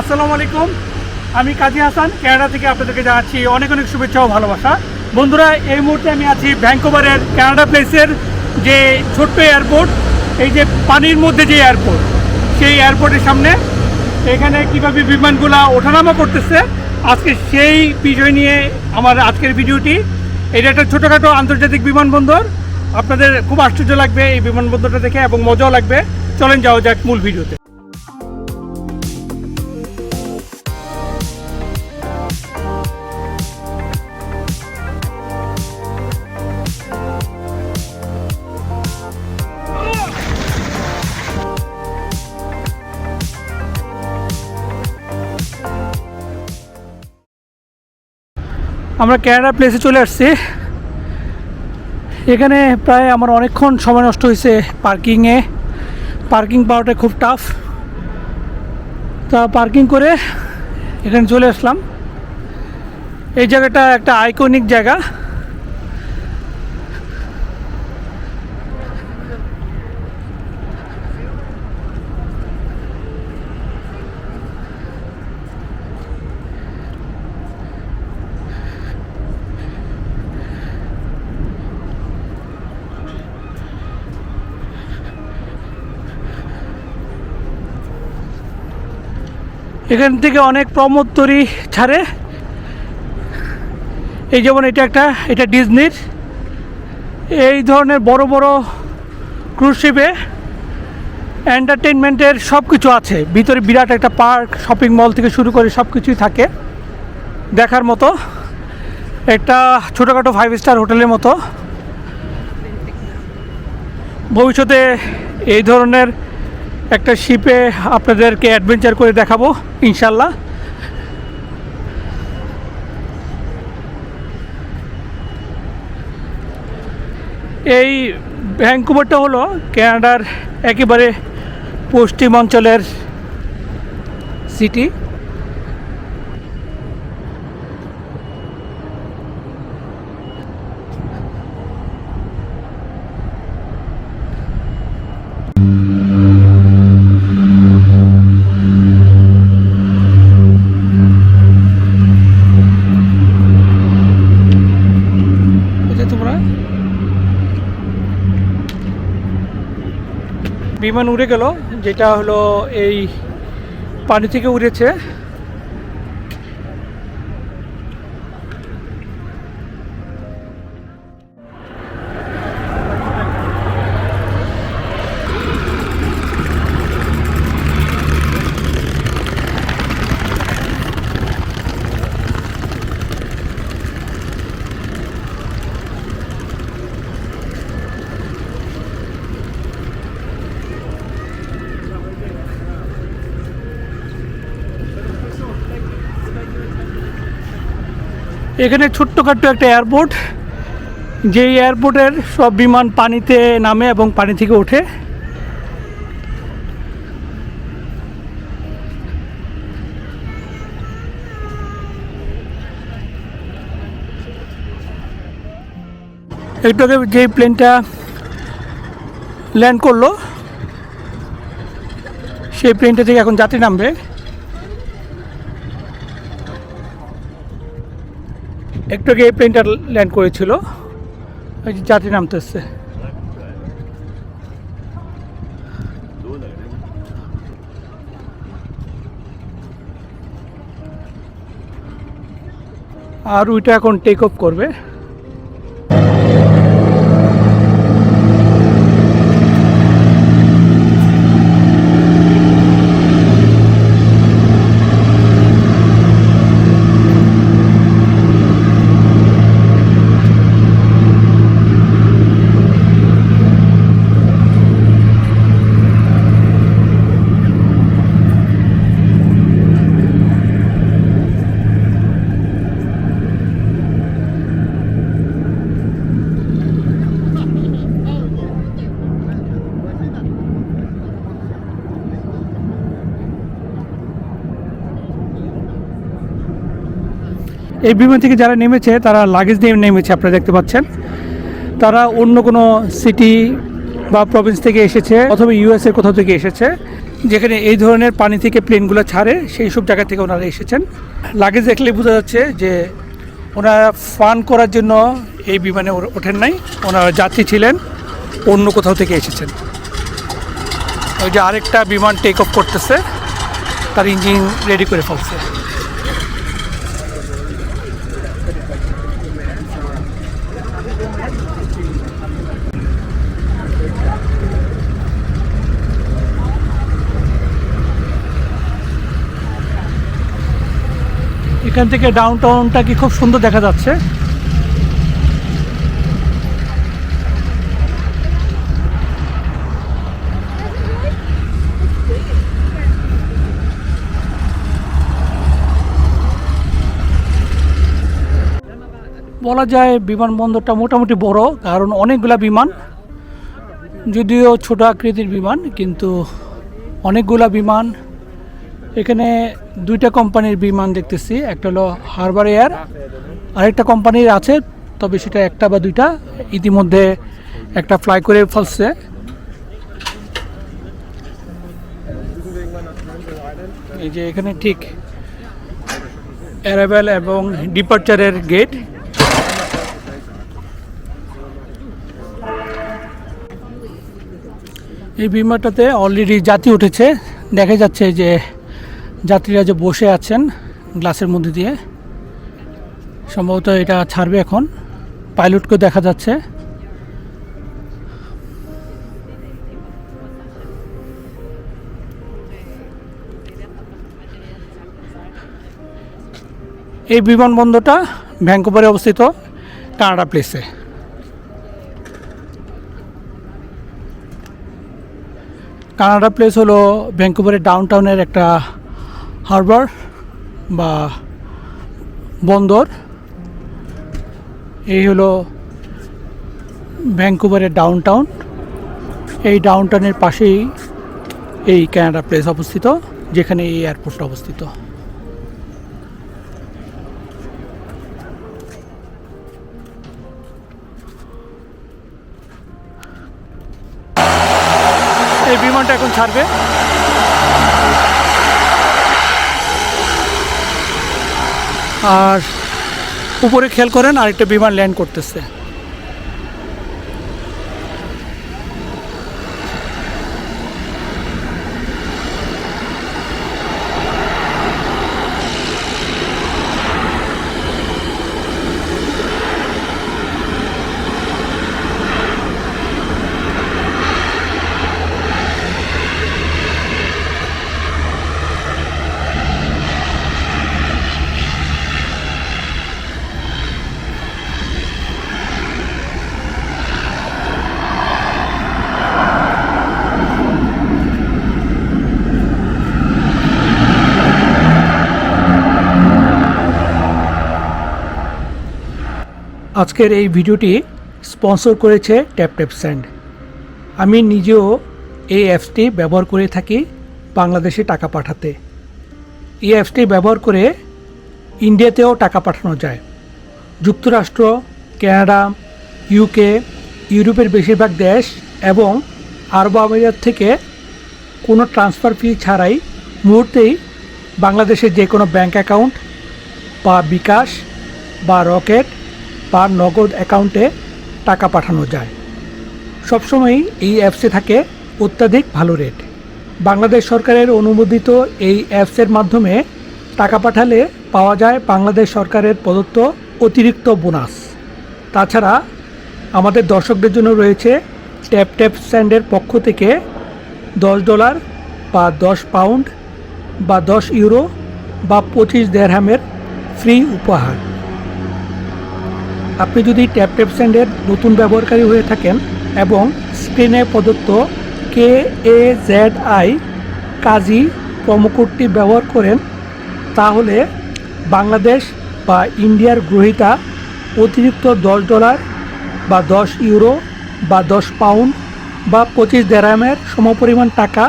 আসসালামু আলাইকুম। আমি কাজী হাসান, ক্যানাডা থেকে আপনাদেরকে জানাচ্ছি অনেক অনেক শুভেচ্ছা ও ভালোবাসা। বন্ধুরা, এই মুহূর্তে আমি আছি ভ্যাঙ্কোভারের ক্যানাডা প্লেসের যে ছোট্ট এয়ারপোর্ট, এই যে পানির মধ্যে যে এয়ারপোর্ট, সেই এয়ারপোর্টের সামনে। এখানে কীভাবে বিমানগুলো ওঠানামা করতেছে, আজকে সেই বিষয় নিয়ে আমার আজকের ভিডিওটি। এটা একটা ছোটোখাটো আন্তর্জাতিক বিমানবন্দর। আপনাদের খুব আশ্চর্য লাগবে এই বিমানবন্দরটা দেখে এবং মজাও লাগবে। চলেন যাওয়া যাক মূল ভিডিওতে। আমরা ক্যানাডা প্লেসে চলে আসছি। এখানে প্রায় আমার অনেকক্ষণ সময় নষ্ট হয়েছে পার্কিংয়ে পার্কিং পাওয়াটা খুব টাফ তা পার্কিং করে এখানে চলে আসলাম। এই জায়গাটা একটা আইকনিক জায়গা। এখান থেকে অনেক প্রমোত্তরি ছাড়ে। এই যেমন এটা একটা, এটা ডিজনির। এই ধরনের বড় বড় ক্রুজ শিপে এন্টারটেনমেন্টের সব কিছু আছে। ভিতরে বিরাট একটা পার্ক শপিং মল থেকে শুরু করে সব কিছুই থাকে দেখার মতো। একটা ছোটোখাটো ফাইভ স্টার হোটেলের মতো। ভবিষ্যতে এই ধরনের একটা শিপে আপনাদেরকে অ্যাডভেঞ্চার করে দেখাবো ইনশাল্লাহ। এই ভ্যাঙ্কুভারটা হলো ক্যানাডার একেবারে পশ্চিমাঞ্চলের সিটি বিমান উড়ে গেল যেটা হলো এই পানি থেকে উড়েছে। এখানে ছোট্টখাট্ট একটা এয়ারপোর্ট, যেই এয়ারপোর্টের সব বিমান পানিতে নামে এবং পানি থেকে ওঠে। একটু আগে যে প্লেনটা ল্যান্ড করল, সেই প্লেনটা থেকে এখন যাত্রী নামবে। একটু আগে প্লেনটা ল্যান্ড করেছিল। ওই যে যাত্রী নামতে হচ্ছে আর ওইটা এখন টেক অফ করবে। এই বিমান থেকে যারা নেমেছে, তারা লাগেজ নিয়ে নেমেছে, আপনারা দেখতে পাচ্ছেন। তারা অন্য কোনো সিটি বা প্রভিন্স থেকে এসেছে অথবা ইউএস এর কোথাও থেকে এসেছে, যেখানে এই ধরনের পানি থেকে প্লেনগুলো ছাড়ে, সেই সব জায়গা থেকে ওনারা এসেছেন। লাগেজ দেখলে বোঝা যাচ্ছে যে ওনারা ফান করার জন্য এই বিমানে ওঠেন নাই। ওনারা যাত্রী ছিলেন, অন্য কোথাও থেকে এসেছেন। ওই যে আরেকটা বিমান টেক অফ করতেছে, তার ইঞ্জিন রেডি করে ফেলছে। এখান থেকে ডাউন টাউনটা কি খুব সুন্দর দেখা যাচ্ছে? বলা যায় বিমানবন্দরটা মোটামুটি বড়, কারণ অনেকগুলা বিমান, যদিও ছোট আকৃতির বিমান, কিন্তু অনেকগুলা বিমান এখানে দুইটা কোম্পানির বিমান দেখতেছি, একটা হলো হারবার এয়ার আরেকটা কোম্পানির আছে, তবে সেটা একটা বা দুইটা, ইতিমধ্যে একটা ফ্লাই করে ফেলছে। এই যে এখানে ঠিক অ্যারাইভেল এবং ডিপার্চারের গেট এই বিমানটাতে অলরেডি জাতি উঠেছে, দেখা যাচ্ছে যে যাত্রীরা যে বসে আছেন গ্লাসের মধ্যে দিয়ে, সম্ভবত এটা ছাড়বে এখন। পাইলটকেও দেখা যাচ্ছে। এই বিমানবন্দরটা ভ্যাঙ্কুভারে অবস্থিত কানাডা প্লেসে। কানাডা প্লেস হলো ভ্যাঙ্কুভারের ডাউন টাউনের একটা হারবার বা বন্দর, এই হলো ভ্যাঙ্কুভারের ডাউন টাউন এই ডাউন টাউনের পাশেই এই ক্যানাডা প্লেস অবস্থিত, যেখানে এই এয়ারপোর্টটা অবস্থিত। এই বিমানটা এখন ছাড়বে। আর উপরে খেয়াল করেন আরেকটা বিমান ল্যান্ড করতেছে। আজকের এই ভিডিওটি স্পন্সর করেছে ট্যাপ ট্যাপ স্যান্ড। আমি নিজেও এই অ্যাপসটি ব্যবহার করে থাকি বাংলাদেশে টাকা পাঠাতে। এই অ্যাপসটি ব্যবহার করে ইন্ডিয়াতেও টাকা পাঠানো যায়। যুক্তরাষ্ট্র, কানাডা, ইউকে, ইউরোপের বেশিরভাগ দেশ এবং আরব আমিরাত থেকে কোনো ট্রান্সফার ফি ছাড়াই মুহূর্তেই বাংলাদেশের যে কোনো ব্যাঙ্ক অ্যাকাউন্ট বা বিকাশ বা রকেট বা নগদ অ্যাকাউন্টে টাকা পাঠানো যায়। সবসময়ই এই অ্যাপসে থাকে অত্যাধিক ভালো রেট। বাংলাদেশ সরকারের অনুমোদিত এই অ্যাপসের মাধ্যমে টাকা পাঠালে পাওয়া যায় বাংলাদেশ সরকারের প্রদত্ত অতিরিক্ত বোনাস। তাছাড়া আমাদের দর্শকদের জন্য রয়েছে ট্যাপ ট্যাপ স্যান্ডের পক্ষ থেকে দশ ডলার বা দশ পাউন্ড বা দশ ইউরো বা পঁচিশ দেড়হামের ফ্রি উপহার। আপনি যদি ট্যাপ ট্যাপ স্যান্ডের নতুন ব্যবহারকারী হয়ে থাকেন এবং স্ক্রিনে প্রদত্ত কে এ জেড আই কাজী প্রোমোকোডটি ব্যবহার করেন, তাহলে বাংলাদেশ বা ইন্ডিয়ার গ্রহীতা অতিরিক্ত দশ ডলার বা দশ ইউরো বা দশ পাউন্ড বা পঁচিশ দেরামের সমপরিমাণ টাকা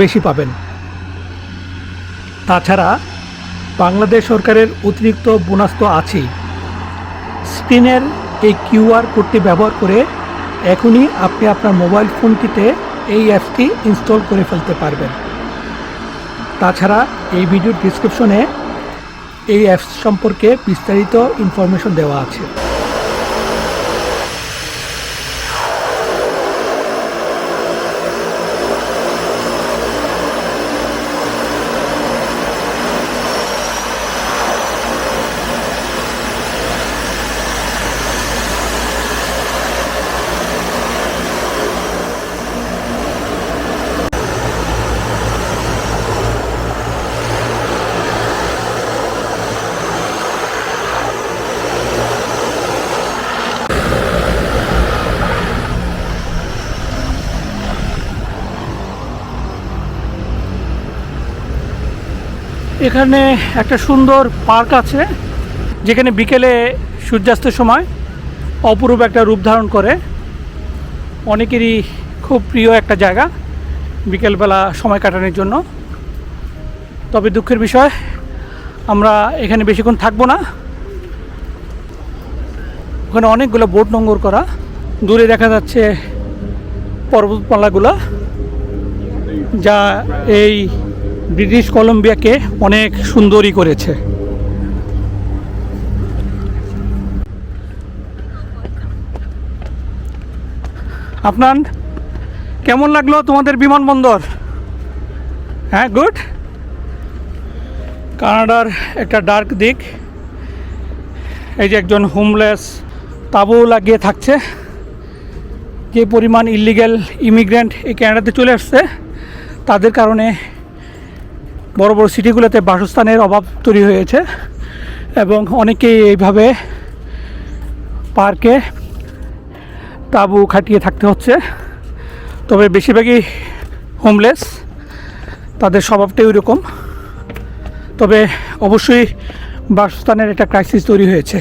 বেশি পাবেন। তাছাড়া বাংলাদেশ সরকারের অতিরিক্ত বোনাস তো আছেই। স্ক্রিনের এই কিউআর কোডটি ব্যবহার করে এখনই আপনি আপনার মোবাইল ফোনটিতে এই অ্যাপটি ইনস্টল করে ফেলতে পারবেন। তাছাড়া এই ভিডিওর ডিসক্রিপশনে এই অ্যাপস সম্পর্কে বিস্তারিত ইনফরমেশন দেওয়া আছে। এখানে একটা সুন্দর পার্ক আছে, যেখানে বিকেলে সূর্যাস্তের সময় অপরূপ একটা রূপ ধারণ করে। অনেকেরই খুব প্রিয় একটা জায়গা বিকেলবেলা সময় কাটানোর জন্য। তবে দুঃখের বিষয়, আমরা এখানে বেশিক্ষণ থাকব না। ওখানে অনেকগুলো বোট নোঙ্গর করা। দূরে দেখা যাচ্ছে পর্বতমালাগুলো, যা এই ব্রিটিশ কলম্বিয়াকে অনেক সুন্দরী করেছে। আপনার কেমন লাগল তোমাদের বিমানবন্দর? হ্যাঁ গুড। কানাডার একটা ডার্ক দিক। এই যে একজন হোমলেস তাবু লাগিয়ে থাকছে। যে পরিমাণ ইলিগ্যাল ইমিগ্রেন্ট এই ক্যানাডাতে চলে আসছে, তাদের কারণে বড় বড় সিটিগুলোতে বাসস্থানের অভাব তৈরি হয়েছে এবং অনেকেই এইভাবে পার্কে তাঁবু খাটিয়ে থাকতে হচ্ছে। তবে বেশিরভাগই হোমলেস তাদের স্বভাবটাই ওই রকম তবে অবশ্যই বাসস্থানের একটা ক্রাইসিস তৈরি হয়েছে।